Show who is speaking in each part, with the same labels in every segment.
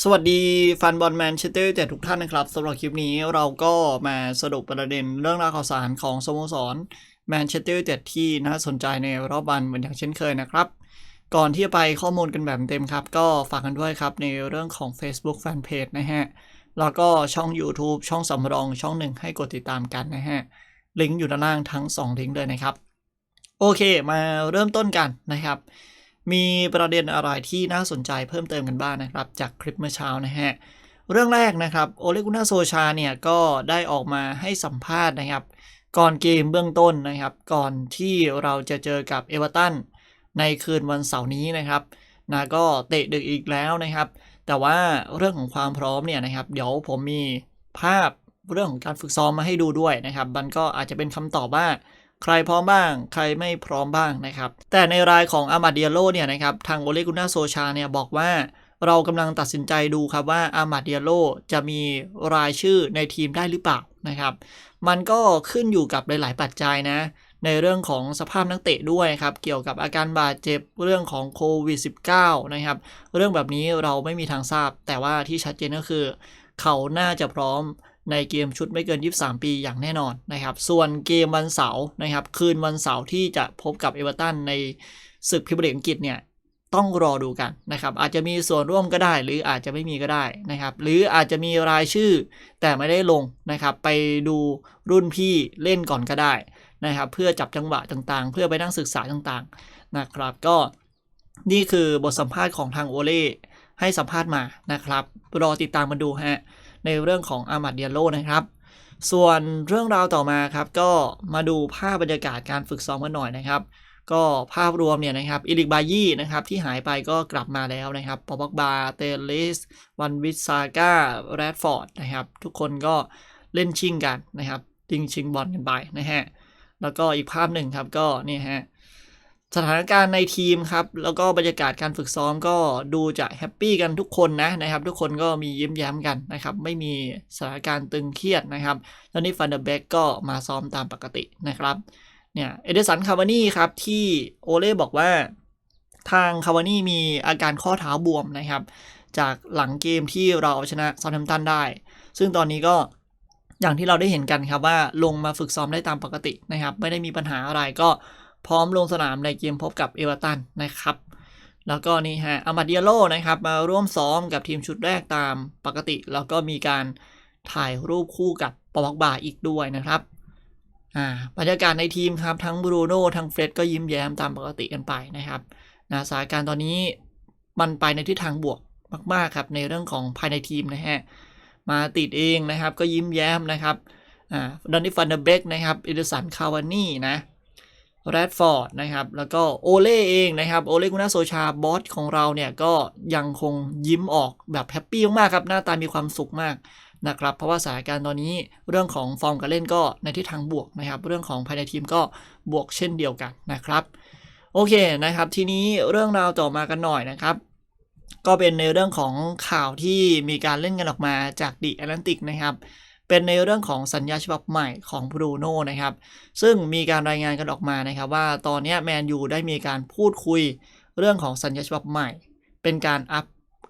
Speaker 1: สวัสดีแฟนบอลแมนเชสเตอร์แต่ทุกท่านนะครับสำหรับคลิปนี้เราก็มาสรุปประเด็นเรื่องราวข่าวสารของสโมสรแมนเชสเตอร์แต่ที่น่าสนใจในรอบวันเหมือนอย่างเช่นเคยนะครับ ก่อนที่จะไปข้อมูลกันแบบเต็มครับ ก็ฝากกันด้วยครับในเรื่องของ Facebook Fanpage นะฮะ แล้วก็ช่อง YouTube ช่องสำรองช่องหนึ่งให้กดติดตามกันนะฮะ ลิงก์อยู่ด้านล่างทั้ง 2 ลิงก์เลยนะครับ โอเคมาเริ่มต้นกันนะครับ มีประเด็นอะไรที่น่าสนใจเพิ่มเติมกันบ้างนะครับ จากคลิปเมื่อเช้านะฮะ เรื่องแรกนะครับโอเลกุน่าโซชาเนี่ยก็ได้ออกมาให้สัมภาษณ์นะครับ ก่อนเกมเบื้องต้นนะครับ ก่อนที่เราจะเจอกับเอเวอร์ตันในคืนวันเสาร์นี้นะครับนะก็เตะดึกอีกแล้วนะครับ แต่ว่าเรื่องของความพร้อมเนี่ยนะครับ เดี๋ยวผมมีภาพเรื่องของการฝึกซ้อมมาให้ดูด้วยนะครับ มันก็อาจจะเป็นคำตอบว่า ใครพร้อมบ้าง ใครไม่พร้อมบ้างนะครับ แต่ในรายของอามาเดียโลเนี่ยนะครับทางโอเลกุน่าโซชาเนี่ยบอกว่าเรากำลังตัดสินใจดูครับว่าอามาเดียโลจะมีรายชื่อในทีมได้หรือเปล่านะครับ มันก็ขึ้นอยู่กับหลาย ๆ ปัจจัยนะ ในเรื่องของสภาพนักเตะด้วยครับ เกี่ยวกับอาการบาดเจ็บเรื่องของโควิด -19 นะครับ เรื่องแบบนี้เราไม่มีทางทราบ แต่ว่าที่ชัดเจนก็คือ เขาน่าจะพร้อม ในเกมชุดไม่เกิน 23 ปีอย่างแน่นอนนะครับ ส่วนเกมวันเสาร์นะครับ คืนวันเสาร์ที่จะพบกับเอเวอร์ตันในศึกพรีเมียร์ลีกอังกฤษเนี่ยต้องรอดูกันนะครับ อาจจะมีส่วนร่วมก็ได้ หรืออาจจะไม่มีก็ได้นะครับ หรืออาจจะมีรายชื่อแต่ไม่ได้ลงนะครับ ไปดูรุ่นพี่เล่นก่อนก็ได้นะครับ เพื่อจับจังหวะต่างๆ เพื่อไปนั่งศึกษาต่างๆนะครับ ก็นี่คือบทสัมภาษณ์ของทางโอเล่ให้สัมภาษณ์มานะครับ รอติดตามมาดูฮะ ในเรื่องของอามัดเดียโลนะครับ ส่วนเรื่องราวต่อมาครับ ก็มาดูภาพบรรยากาศการฝึกซ้อมกันหน่อยนะครับ ก็ภาพรวมเนี่ยนะครับอิลิกบายี่นะครับที่หายไปก็กลับมาแล้วนะครับปอบ็อกบาเตลิสวันวิซาก้าแรดฟอร์ดนะครับ ทุกคนก็เล่นชิงกันนะครับดิงชิงบอลกันไปนะฮะแล้วก็อีกภาพหนึ่งครับก็นี่ฮะ สถานการณ์ในทีมครับ แล้วก็บรรยากาศการฝึกซ้อมก็ดูจะแฮปปี้กันทุกคนนะนะครับ ทุกคนก็มียิ้มแย้มกันนะครับ ไม่มีสถานการณ์ตึงเครียดนะครับตอนนี้ฟันเดอร์เบกก็มาซ้อมตามปกตินะครับเนี่ยเอเดสันคาวานี่ครับ ที่โอเล่บอกว่าทางคาวานี่มีอาการข้อเท้าบวมนะครับ จากหลังเกมที่เราเอาชนะซา u t แฮมป์ตันได้ ซึ่งตอนนี้ก็อย่างที่เราได้เห็นกันครับว่าลงมาฝึกซ้อมได้ตามปกตินะครับ ไม่ได้มีปัญหาอะไรก็ พร้อมลงสนามในเกมพบกับเอเวอร์ตันนะครับ แล้วก็นี่ฮะอามาเดียโลนะครับ มาร่วมซ้อมกับทีมชุดแรกตามปกติ แล้วก็มีการถ่ายรูปคู่กับปอกบาอีกด้วยนะครับอ่าบรรยากาศในทีมครับ ทั้งบรูโน่ทั้งเฟร็ดก็ยิ้มแย้มตามปกติกันไปนะครับนะสถานการณ์ตอนนี้มันไปในทิศทางบวกมาก ๆ ครับ ในเรื่องของภายในทีมนะฮะ มาติดเองนะครับ ก็ยิ้มแย้มนะครับ อ่าดอนนี่ฟันเดเบกนะครับอิดสัน คาวานี่นะ แรดฟอร์ดนะครับ แล้วก็โอเล่เองนะครับ โอเล่กุนาโซชาบอสของเราเนี่ย ก็ยังคงยิ้มออกแบบแฮปปี้มากครับ หน้าตามีความสุขมากนะครับ เพราะว่าสถานการณ์ตอนนี้เรื่องของฟอร์มการเล่นก็ในทิศทางบวกนะครับ เรื่องของภายในทีมก็บวกเช่นเดียวกันนะครับ โอเคนะครับ ทีนี้เรื่องราวต่อมากันหน่อยนะครับ ก็เป็นในเรื่องของข่าวที่มีการเล่นกันออกมาจากดิแอตแลนติกนะครับ เป็นในเรื่องของสัญญาฉบับใหม่ของบรูโน่นะครับ ซึ่งมีการรายงานกันออกมานะครับ ว่าตอนนี้แมนยูได้มีการพูดคุยเรื่องของสัญญาฉบับใหม่ เป็นการอัพ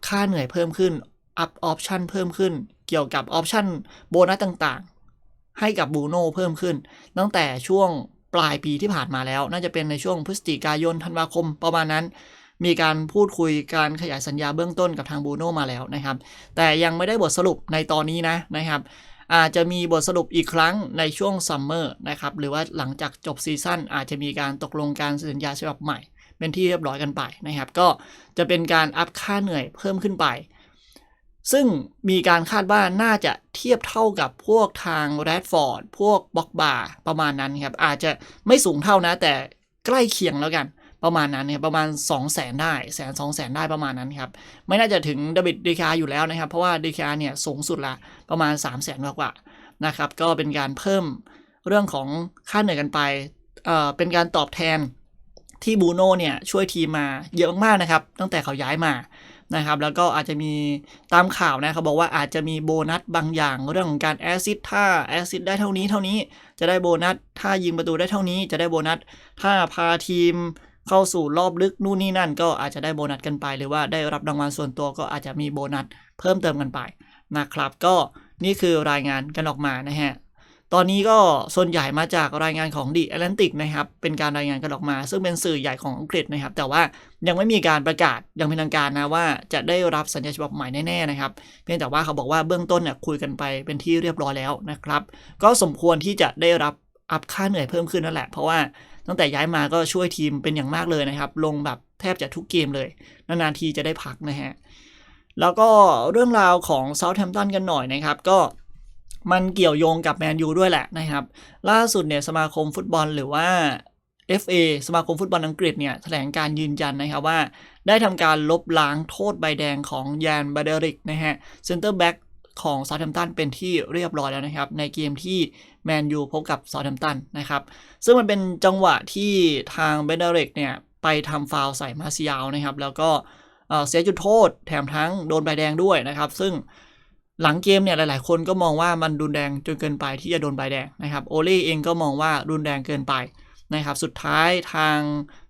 Speaker 1: ค่าเหนื่อยเพิ่มขึ้น อัพออปชันเพิ่มขึ้น เกี่ยวกับออปชันโบนัสต่างๆ ให้กับบูโน่เพิ่มขึ้น ตั้งแต่ช่วงปลายปีที่ผ่านมาแล้ว น่าจะเป็นในช่วงพฤศจิกายนธันวาคมประมาณนั้น มีการพูดคุยการขยายสัญญาเบื้องต้นกับทางบูโน่มาแล้วนะครับ แต่ยังไม่ได้บทสรุปในตอนนี้นะนะครับ อาจจะมีบทสรุปอีกครั้งในช่วงซัมเมอร์นะครับหรือว่าหลังจากจบซีซั่นอาจจะมีการตกลงการสัญญาฉบับใหม่ เป็นที่เรียบร้อยกันไปนะครับ ก็จะเป็นการอัพค่าเหนื่อยเพิ่มขึ้นไป ซึ่งมีการคาดว่าน่าจะเทียบเท่ากับพวกทางแรดฟอร์ดพวกบ็อกบาประมาณนั้นครับอาจจะไม่สูงเท่านะแต่ใกล้เคียงแล้วกัน ประมาณนั้นเนี่ยประมาณ 2 0 0แสนได้แสนสองแสนได้ประมาณนั้นครับ ไม่น่าจะถึงดบิดดีคาอยู่แล้วนะครับ เพราะว่าดีคาเนี่ยสูงสุดละประมาณ 3 0 0แสนกว่านะครับ ก็เป็นการเพิ่มเรื่องของค่าเหนื่อยกันไปเอ่อเป็นการตอบแทนที่บูโน่เนี่ยช่วยทีมมาเยอะมากๆนะครับ ตั้งแต่เขาย้ายมานะครับแล้วก็อาจจะมีตามข่าวนะเขาบอกว่าอาจจะมีโบนัสบางอย่างเรื่องของการแอซิดถ้าแอซิดได้เท่านี้เท่านี้จะได้โบนัสถ้ายิงประตูได้เท่านี้จะได้โบนัสถ้าพาทีม เข้าสู่รอบลึกนู่นนี่นั่น ก็อาจจะได้โบนัสกันไป หรือว่าได้รับรางวัลส่วนตัวก็อาจจะมีโบนัสเพิ่มเติมกันไปนะครับ ก็นี่คือรายงานกันออกมานะฮะตอนนี้ก็ส่วนใหญ่มาจากรายงานของ The Atlantic นะครับ เป็นการรายงานกันออกมา ซึ่งเป็นสื่อใหญ่ของอังกฤษนะครับ แต่ว่ายังไม่มีการประกาศอย่างเป็นทางการนะว่าจะได้รับสัญญาฉบับใหม่แน่ๆนะครับ เพียงแต่ว่าเขาบอกว่าเบื้องต้นเนี่ยคุยกันไปเป็นที่เรียบร้อยแล้วนะครับ ก็สมควรที่จะได้รับอัพค่าเหนื่อยเพิ่มขึ้นนั่นแหละ เพราะว่า ตั้งแต่ย้ายมาก็ช่วยทีมเป็นอย่างมากเลยนะครับ ลงแบบแทบจะทุกเกมเลย นานๆทีจะได้พักนะฮะ แล้วก็เรื่องราวของเซาท์แฮมป์ตันกันหน่อยนะครับ ก็มันเกี่ยวโยงกับแมนยูด้วยแหละนะครับ ล่าสุดเนี่ยสมาคมฟุตบอลหรือว่า FA สมาคมฟุตบอลอังกฤษเนี่ยแถลงการยืนยันนะครับว่า ได้ทำการลบล้างโทษใบแดงของยานบาเดริกนะฮะเซนเตอร์แบ็ก ของซา u แ h มตันเป็นที่เรียบร้อยแล้วนะครับ ในเกมที่แมนยูพบกับซา u แ h มตันนะครับ ซึ่งมันเป็นจังหวะที่ทางเบนเดริกเนี่ย ไปทำฟาวใส่มาซิยาวนะครับ แล้วก็เสียจุดโทษแถมทั้งโดนใบแดงด้วยนะครับ ซึ่งหลังเกมเนี่ยหลาย ๆ คนก็มองว่ามันรุนแรงจนเกินไปที่จะโดนใบแดงนะครับโอเล่เองก็มองว่ารุนแรงเกินไปนะครับ สุดท้ายทาง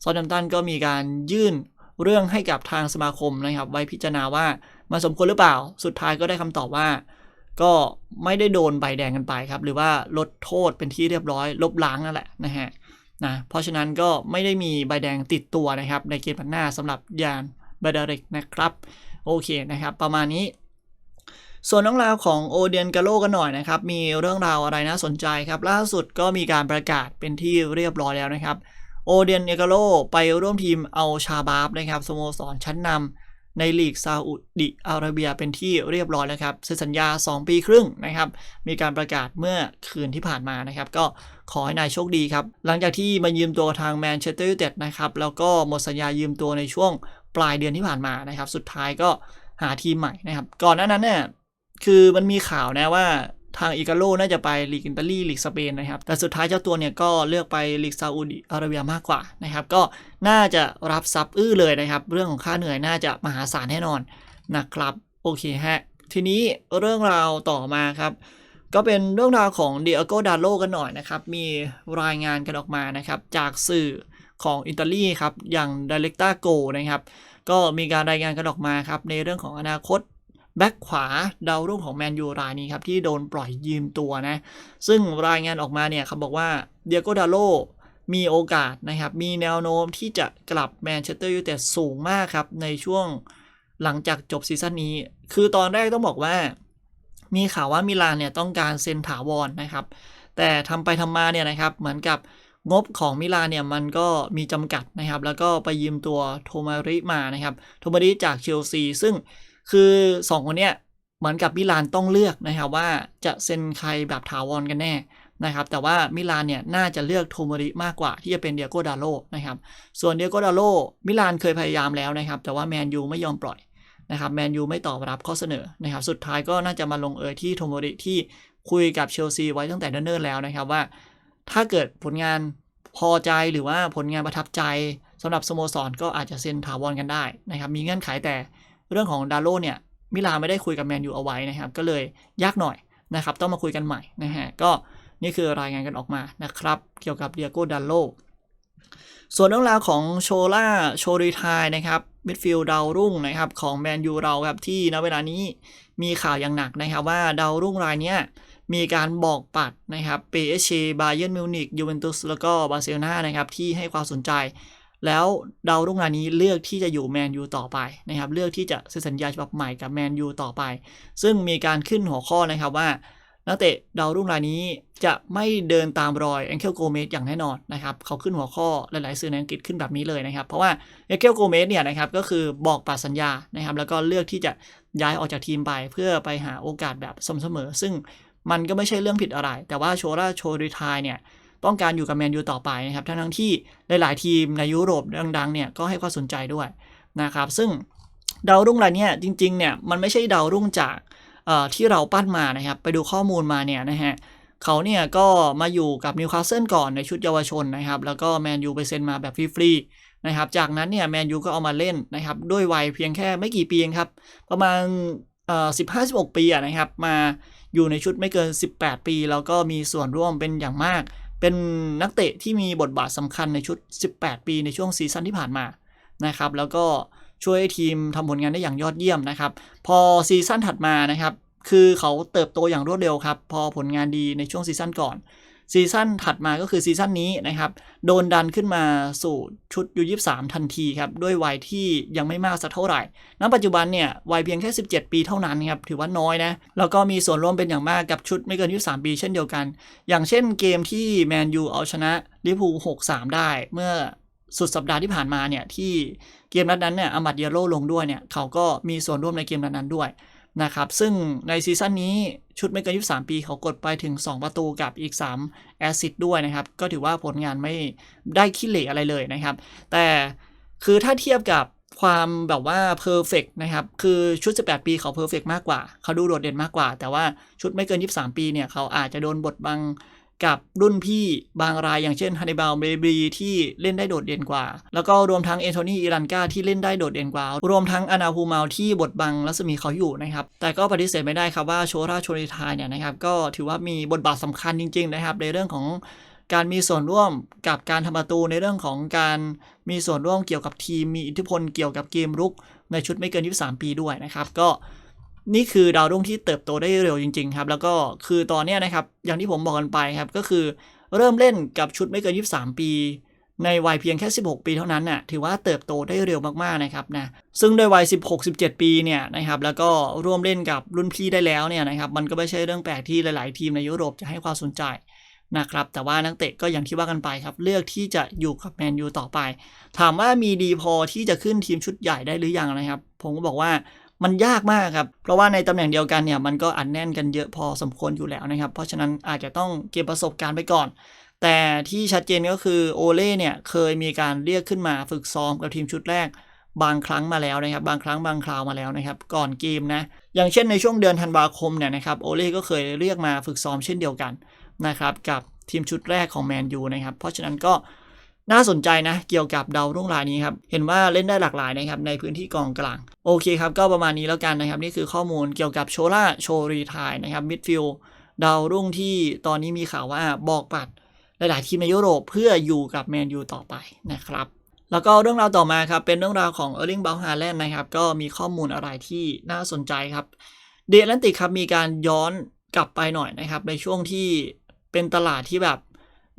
Speaker 1: ซอลแ h มตันก็มีการยื่นเรื่องให้กับทางสมาคมนะครับ ไว้พิจารณาว่า มันสมควรหรือเปล่า สุดท้ายก็ได้คำตอบว่า ก็ไม่ได้โดนใบแดงกันไปครับ หรือว่าลดโทษเป็นที่เรียบร้อย ลบล้างนั่นแหละนะฮะนะเพราะฉะนั้นก็ไม่ได้มีใบแดงติดตัวนะครับ ในเกมนัดหน้าสำหรับยานบาดาริกนะครับ โอเคนะครับ ประมาณนี้ ส่วนเรื่องราวของโอเดียนกาโลกันหน่อยนะครับ มีเรื่องราวอะไรน่าสนใจครับ ล่าสุดก็มีการประกาศเป็นที่เรียบร้อยแล้วนะครับโอเดียนเอกาโลไปร่วมทีมเอาชาบาบนะครับสโมสรชั้นนำ ในลีกซาอุดิอาระเบียเป็นที่เรียบร้อยแล้วครับเซ็นสัญญา 2 ปีครึ่งนะครับ มีการประกาศเมื่อคืนที่ผ่านมานะครับ ก็ขอให้นายโชคดีครับ หลังจากที่มายืมตัวทางแมนเชสเตอร์ยูไนเต็ดนะครับ แล้วก็หมดสัญญายืมตัวในช่วงปลายเดือนที่ผ่านมานะครับ สุดท้ายก็หาทีมใหม่นะครับ ก่อนหน้านั้นเนี่ยคือมันมีข่าวนะว่า ทางอิกาโลน่าจะไปลีกอิตาลีลีกสเปนนะครับ แต่สุดท้ายเจ้าตัวเนี่ยก็เลือกไปลีกซาอุดิอาระเบียมากกว่านะครับ ก็น่าจะรับซับอื้อเลยนะครับ เรื่องของค่าเหนื่อยน่าจะมหาศาลแน่นอนนะครับโอเคฮะ ทีนี้เรื่องราวต่อมาครับ ก็เป็นเรื่องราวของเดียโกดาโลกันหน่อยนะครับ มีรายงานกันออกมานะครับ จากสื่อของอิตาลีครับ อย่าง d i r e c t a Go นะครับ ก็มีการรายงานกันออกมาครับ ในเรื่องของอนาคต แบ็คขวาดาวรุ่งของแมนยูรายนี้ครับ ที่โดนปล่อยยืมตัวนะ ซึ่งรายงานออกมาเนี่ยเขาบอกว่าเดียโกดาโลมีโอกาสนะครับ มีแนวโน้มที่จะกลับแมนเชสเตอร์ยูไนเต็ดสูงมากครับ ในช่วงหลังจากจบซีซั่นนี้ คือตอนแรกต้องบอกว่า มีข่าวว่ามิลานเนี่ยต้องการเซ็นถาวรนะครับ แต่ทำไปทำมาเนี่ยนะครับ เหมือนกับงบของมิลานเนี่ยมันก็มีจำกัดนะครับ แล้วก็ไปยืมตัวโทมาริมานะครับ โทมาริจากเชลซี ซึ่ง คือ 2 คนเนี้ยเหมือนกับมิลานต้องเลือกนะครับว่าจะเซ็นใครแบบถาวรกันแน่นะครับแต่ว่ามิลานเนี่ยน่าจะเลือกโทมริมากกว่าที่จะเป็นเดียโกดาโลนะครับส่วนเดียโกดาโลมิลานเคยพยายามแล้วนะครับแต่ว่าแมนยูไม่ยอมปล่อยนะครับแมนยูไม่ตอบรับข้อเสนอนะครับสุดท้ายก็น่าจะมาลงเอยที่โทมริที่คุยกับเชลซีไว้ตั้งแต่เนิ่นๆแล้วนะครับว่า ถ้าเกิดผลงานพอใจหรือว่าผลงานประทับใจสำหรับสโมสรก็อาจจะเซ็นถาวรกันได้นะครับมีเงื่อนไขแต่ เรื่องของดาโลเนี่ยมิลานไม่ได้คุยกับแมนยูเอาไว้นะครับ ก็เลยยากหน่อยนะครับ ต้องมาคุยกันใหม่นะฮะก็นี่คือรายงานกันออกมานะครับ เกี่ยวกับเดียโก้ดาโลส่วนเรื่องราวของโชล่าโชริทายนะครับมิดฟิลด์ดาวรุ่งนะครับของแมนยูเราครับที่ณเวลานี้มีข่าวอย่างหนักนะครับว่าดาวรุ่งรายเนี้ยมีการบอกปัดนะครับเปเอเชบาเย r นมิวนิกยูเวนตุสแล้วก็บาร์เซโลนานะครับที่ให้ความสนใจ แล้วดาวรุ่งรายนี้เลือกที่จะอยู่แมนยูต่อไปนะครับ เลือกที่จะเซ็นสัญญาฉบับใหม่กับแมนยูต่อไป ซึ่งมีการขึ้นหัวข้อนะครับว่านักเตะดาวรุ่งรายนี้จะไม่เดินตามรอยแองเคิลโกเมสอย่างแน่นอนนะครับเขาขึ้นหัวข้อหลายๆสื่อในอังกฤษขึ้นแบบนี้เลยนะครับ เพราะว่าแองเคิลโกเมสเนี่ยนะครับก็คือบอกปัดสัญญานะครับ แล้วก็เลือกที่จะย้ายออกจากทีมไปเพื่อไปหาโอกาสแบบสมเสมอ ซึ่งมันก็ไม่ใช่เรื่องผิดอะไร แต่ว่าโชราโชริทายเนี่ย ต้องการอยู่กับแมนยูต่อไปนะครับ ทั้งทั้งที่หลาย ๆ ทีมในยุโรปดัง ๆ เนี่ยก็ให้ความสนใจด้วยนะครับ ซึ่งดาวรุ่งรายนี้จริง ๆ เนี่ยมันไม่ใช่ดาวรุ่งจากที่เราปั้นมานะครับ ไปดูข้อมูลมาเนี่ยนะฮะเขาเนี่ยก็มาอยู่กับนิวคาสเซิลก่อนในชุดเยาวชนนะครับ แล้วก็แมนยูไปเซ็นมาแบบฟรีๆนะครับ จากนั้นเนี่ยแมนยูก็เอามาเล่นนะครับ ด้วยวัยเพียงแค่ไม่กี่ปีเองครับ ประมาณสิบห้าสิบหกปีนะครับ มาอยู่ในชุดไม่เกิน 18 ปี แล้วก็มีส่วนร่วมเป็นอย่างมาก เป็นนักเตะที่มีบทบาทสำคัญในชุด 18 ปีในช่วงซีซั่นที่ผ่านมานะครับ แล้วก็ช่วยให้ทีมทำผลงานได้อย่างยอดเยี่ยมนะครับ พอซีซั่นถัดมานะครับ คือเขาเติบโตอย่างรวดเร็วครับ พอผลงานดีในช่วงซีซั่นก่อน ซีซั่นถัดมาก็คือซีซั่นนี้นะครับ โดนดันขึ้นมาสู่ชุดยู23 ทันทีครับ ด้วยวัยที่ยังไม่มากสักเท่าไหร่ ณ ปัจจุบันเนี่ย วัยเพียงแค่ 17 ปีเท่านั้นครับ ถือว่าน้อยนะ แล้วก็มีส่วนร่วมเป็นอย่างมากกับชุดไม่เกิน 23 ปีเช่นเดียวกัน อย่างเช่นเกมที่แมนยูเอาชนะลิเวอร์พูล6-3 ได้เมื่อสุดสัปดาห์ที่ผ่านมาเนี่ยที่เกมนัดนั้นเนี่ยอามัดเยโรลงด้วยเนี่ยเขาก็มีส่วนร่วมในเกมนั้นด้วย นะครับ ซึ่งในซีซั่นนี้ชุดไม่เกิน 23 ปีเขากดไปถึง 2 ประตูกับอีก 3 แอสซิสด้วยนะครับ ก็ถือว่าผลงานไม่ได้ขี้เหร่อะไรเลยนะครับ แต่คือถ้าเทียบกับความแบบว่าเพอร์เฟกนะครับ คือชุด 18 ปีเขาเพอร์เฟกมากกว่า เขาดูโดดเด่นมากกว่า แต่ว่าชุดไม่เกิน 23 ปีเนี่ย เขาอาจจะโดนบทบัง กับรุ่นพี่บางรายอย่างเช่นฮันนิบาลเบบีที่เล่นได้โดดเด่นกว่า แล้วก็รวมทั้งเอโทนีอิรันกาที่เล่นได้โดดเด่นกว่า รวมทั้งอนาฮูมาลที่บทบังรัศมีเขาอยู่นะครับ แต่ก็ปฏิเสธไม่ได้ครับว่าโชราโชริทายเนี่ยนะครับก็ถือว่ามีบทบาทสำคัญจริง ๆ นะครับ ในเรื่องของการมีส่วนร่วมกับการทำประตูในเรื่องของการมีส่วนร่วมเกี่ยวกับทีมมีอิทธิพลเกี่ยวกับเกมรุกในชุดไม่เกิน 23 ปีด้วยนะครับ ก็ นี่คือดาวรุ่งที่เติบโตได้เร็วจริง ๆ ครับ แล้วก็คือตอนนี้นะครับ อย่างที่ผมบอกกันไปครับ ก็คือเริ่มเล่นกับชุดไม่เกิน 23 ปี ในวัยเพียงแค่ 16 ปีเท่านั้นน่ะ ถือว่าเติบโตได้เร็วมากๆนะครับนะ ซึ่งด้วยวัย 16-17 ปีเนี่ยนะครับ แล้วก็ร่วมเล่นกับรุ่นพี่ได้แล้วเนี่ยนะครับ มันก็ไม่ใช่เรื่องแปลกที่หลาย ๆ ทีมในยุโรปจะให้ความสนใจนะครับ แต่ว่านักเตะก็อย่างที่ว่ากันไปครับ เลือกที่จะอยู่กับแมนยูต่อไป ถามว่ามีดีพอที่จะขึ้นทีมชุดใหญ่ได้หรือยังนะครับ ผมก็บอกว่า มันยากมากครับ เพราะว่าในตำแหน่งเดียวกันเนี่ยมันก็อัดแน่นกันเยอะพอสมควรอยู่แล้วนะครับ เพราะฉะนั้นอาจจะต้องเก็บประสบการณ์ไปก่อน แต่ที่ชัดเจนก็คือโอเล่เนี่ยเคยมีการเรียกขึ้นมาฝึกซ้อมกับทีมชุดแรกบางครั้งมาแล้วนะครับ บางครั้งบางคราวมาแล้วนะครับ ก่อนเกมนะ อย่างเช่นในช่วงเดือนธันวาคมเนี่ยนะครับโอเล่ก็เคยเรียกมาฝึกซ้อมเช่นเดียวกันนะครับกับทีมชุดแรกของแมนยูนะครับ เพราะฉะนั้นก็ น่าสนใจนะ เกี่ยวกับดาวรุ่งรายนี้ครับ เห็นว่าเล่นได้หลากหลายนะครับในพื้นที่กองกลาง โอเคครับ ก็ประมาณนี้แล้วกันนะครับ นี่คือข้อมูลเกี่ยวกับโชล่าโชรีทายนะครับมิดฟิลดาวรุ่งที่ตอนนี้มีข่าวว่าบอกปัดหลายๆทีมในยุโรปเพื่ออยู่กับแมนยูต่อไปนะครับแล้วก็เรื่องราวต่อมาครับ เป็นเรื่องราวของเออร์ลิงเบลฮาแลนด์นะครับ ก็มีข้อมูลอะไรที่น่าสนใจครับเดลันติกครับ มีการย้อนกลับไปหน่อยนะครับ ในช่วงที่เป็นตลาดที่แบบ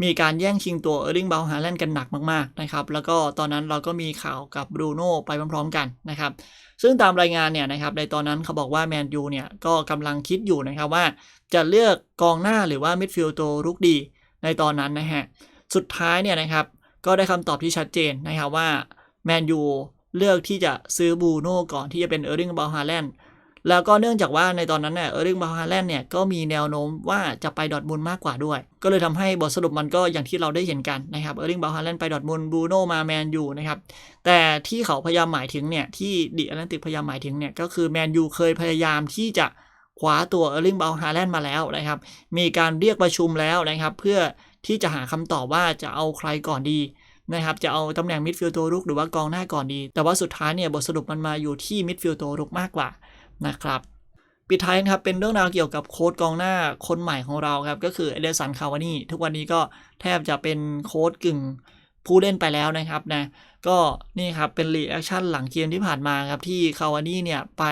Speaker 1: มีการแย่งชิงตัวเออร์ลิงเบลฮาแลนด์กันหนักมากๆนะครับแล้วก็ตอนนั้นเราก็มีข่าวกับบรูโน่ไปพร้อมๆกันนะครับซึ่งตามรายงานเนี่ยนะครับในตอนนั้นเขาบอกว่าแมนยูเนี่ยก็กำลังคิดอยู่นะครับว่า จะเลือกกองหน้าหรือว่ามิดฟิลด์ตัวรุกดีในตอนนั้นนะฮะสุดท้ายเนี่ยนะครับก็ได้คำตอบที่ชัดเจนนะครับว่าแมนยูเลือกที่จะซื้อบูโน่ก่อนที่จะเป็นเออร์ลิงบาฮาแลนด์ แล้วก็เนื่องจากว่าในตอนนั้นเนี่ยเออร์ลิงบาฮาแลนด์เนี่ยก็มีแนวโน้มว่าจะไปดอทมุนมากกว่าด้วย ก็เลยทำให้บทสรุปมันก็อย่างที่เราได้เห็นกันนะครับเออร์ลิงบาฮาแลนด์ไปดอทมุนบูโนมาแมนยูนะครับแต่ที่เขาพยายามหมายถึงเนี่ยที่ดิแอตแลนติกพยายามหมายถึงเนี่ยก็คือแมนยูเคยพยายามที่จะคว้าตัวเออร์ลิงบาฮาแลนด์มาแล้วนะครับมีการเรียกประชุมแล้วนะครับเพื่อที่จะหาคำตอบว่าจะเอาใครก่อนดีนะครับจะเอาตำแหน่งมิดฟิลด์ตัวรุกหรือว่ากองหน้าก่อนดี แต่ว่าสุดท้ายเนี่ยบทสรุปมันมาอยู่ที่มิดฟิลด์ตัวรุกมากกว่า นะครับ ปิดท้ายนะครับเป็นเรื่องราวเกี่ยวกับโค้ดกองหน้าคนใหม่ของเราครับ ก็คือเอเดสันคาวานี่ทุกวันนี้ก็แทบจะเป็นโค้ดกึ่งผู้เล่นไปแล้วนะครับนะก็นี่ครับเป็นรีแอคชั่นหลังเกมที่ผ่านมาครับที่คาวานี่เนี่ยไป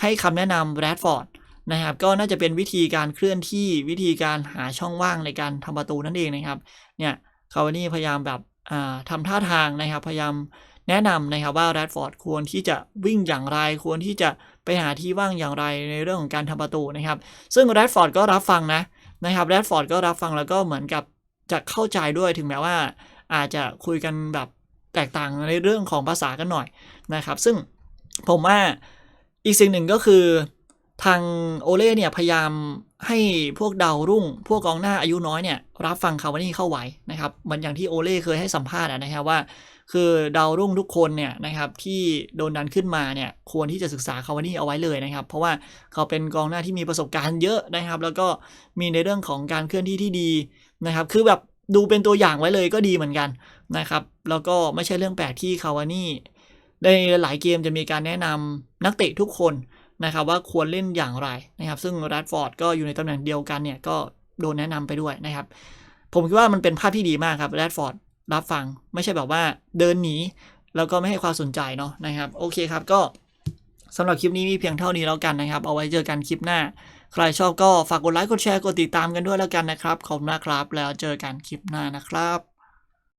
Speaker 1: ให้คำแนะนำแรดฟอร์ดนะครับก็น่าจะเป็นวิธีการเคลื่อนที่วิธีการหาช่องว่างในการทำประตูนั่นเองนะครับเนี่ยคาวานี่พยายามแบบทำท่าทางนะครับ พยายาม แนะนำนะครับว่าแรดฟอร์ดควรที่จะวิ่งอย่างไร ควรที่จะไปหาที่ว่างอย่างไรในเรื่องของการทำประตูนะครับ ซึ่งแรดฟอร์ดก็รับฟังนะนะครับแรดฟอร์ดก็รับฟังแล้วก็เหมือนกับจะเข้าใจด้วยถึงแม้ว่า อาจจะคุยกันแบบแตกต่างในเรื่องของภาษากันหน่อยนะครับ ซึ่งผมว่าอีกสิ่งหนึ่งก็คือทางโอเล่เนี่ยพยายามให้พวกดาวรุ่ง พวกกองหน้าอายุน้อยเนี่ยรับฟังคาวานี่เข้าไว้นะครับเหมือนอย่างที่โอเล่เคยให้สัมภาษณ์นะครับว่า คือดาวรุ่งทุกคนเนี่ยนะครับที่โดนดันขึ้นมาเนี่ยควรที่จะศึกษาคาวานี่เอาไว้เลยนะครับ เพราะว่าเขาเป็นกองหน้าที่มีประสบการณ์เยอะนะครับ แล้วก็มีในเรื่องของการเคลื่อนที่ที่ดีนะครับ คือแบบดูเป็นตัวอย่างไว้เลยก็ดีเหมือนกันนะครับแล้วก็ไม่ใช่เรื่องแปลกที่คาวานี่ในหลายเกมจะมีการแนะนำนักเตะทุกคนนะครับว่าควรเล่นอย่างไรนะครับ ซึ่งแรดฟอร์ดก็อยู่ในตำแหน่งเดียวกันเนี่ยก็โดนแนะนำไปด้วยนะครับ ผมคิดว่ามันเป็นภาพที่ดีมากครับแรดฟอร์ด รับฟังไม่ใช่แบบว่าเดินหนีแล้วก็ไม่ให้ความสนใจเนาะนะครับ โอเคครับก็สำหรับคลิปนี้มีเพียงเท่านี้แล้วกันนะครับ เอาไว้เจอกันคลิปหน้า ใครชอบก็ฝากกดไลค์กดแชร์กดติดตามกันด้วยแล้วกันนะครับขอบคุณมากครับ แล้วเจอกันคลิปหน้านะครับ